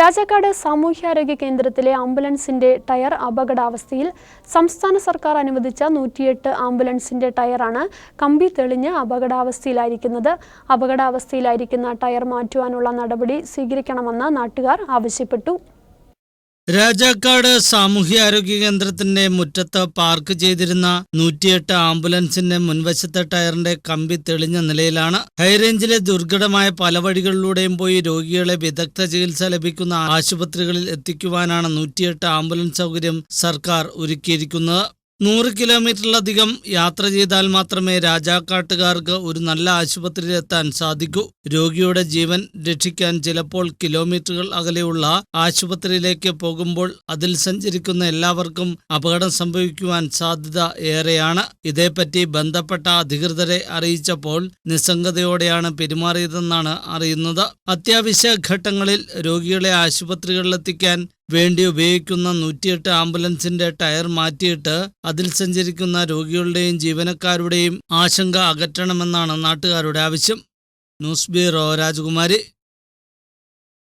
രാജാക്കാട് സാമൂഹ്യാരോഗ്യ കേന്ദ്രത്തിലെ ആംബുലൻസിന്റെ ടയർ അപകടാവസ്ഥയിൽ സംസ്ഥാന സർക്കാർ അനുവദിച്ച നൂറ്റിയെട്ട് ആംബുലൻസിന്റെ ടയറാണ് കമ്പി തെളിഞ്ഞ് അപകടാവസ്ഥയിലായിരിക്കുന്നത്. അപകടാവസ്ഥയിലായിരിക്കുന്ന ടയർ മാറ്റുവാനുള്ള നടപടി സ്വീകരിക്കണമെന്ന് നാട്ടുകാർ ആവശ്യപ്പെട്ടു. രാജാക്കാട് സാമൂഹ്യാരോഗ്യ കേന്ദ്രത്തിന്റെ മുറ്റത്ത് പാർക്ക് ചെയ്തിരുന്ന നൂറ്റിയെട്ട് ആംബുലൻസിന്റെ മുൻവശത്തെ ടയറിന്റെ കമ്പി തെളിഞ്ഞ നിലയിലാണ്. ഹൈറേഞ്ചിലെ ദുർഘടമായ പല വഴികളിലൂടെയും പോയി രോഗികളെ വിദഗ്ധ ചികിത്സ ലഭിക്കുന്ന ആശുപത്രികളിൽ എത്തിക്കുവാനാണ് നൂറ്റിയെട്ട് ആംബുലൻസ് സൗകര്യം സർക്കാർ ഒരുക്കിയിരിക്കുന്നത്. നൂറ് കിലോമീറ്ററിലധികം യാത്ര ചെയ്താൽ മാത്രമേ രാജാക്കാട്ടുകാർക്ക് ഒരു നല്ല ആശുപത്രിയിലെത്താൻ സാധിക്കൂ. രോഗിയുടെ ജീവൻ രക്ഷിക്കാൻ ചിലപ്പോൾ കിലോമീറ്ററുകൾ അകലെയുള്ള ആശുപത്രിയിലേക്ക് പോകുമ്പോൾ അതിൽ സഞ്ചരിക്കുന്ന എല്ലാവർക്കും അപകടം സംഭവിക്കുവാൻ സാധ്യത ഏറെയാണ്. ഇതേപ്പറ്റി ബന്ധപ്പെട്ട അധികൃതരെ അറിയിച്ചപ്പോൾ നിസ്സംഗതയോടെയാണ് പെരുമാറിയതെന്നാണ് അറിയുന്നത്. അത്യാവശ്യ ഘട്ടങ്ങളിൽ രോഗികളെ ആശുപത്രികളിലെത്തിക്കാൻ വേണ്ടി ഉപയോഗിക്കുന്ന നൂറ്റിയെട്ട് ആംബുലൻസിന്റെ ടയർ മാറ്റിയിട്ട് അതിൽ സഞ്ചരിക്കുന്ന രോഗികളുടെയും ജീവനക്കാരുടെയും ആശങ്ക അകറ്റണമെന്നാണ് നാട്ടുകാരുടെ ആവശ്യം. ന്യൂസ് ബ്യൂറോ രാജകുമാരി.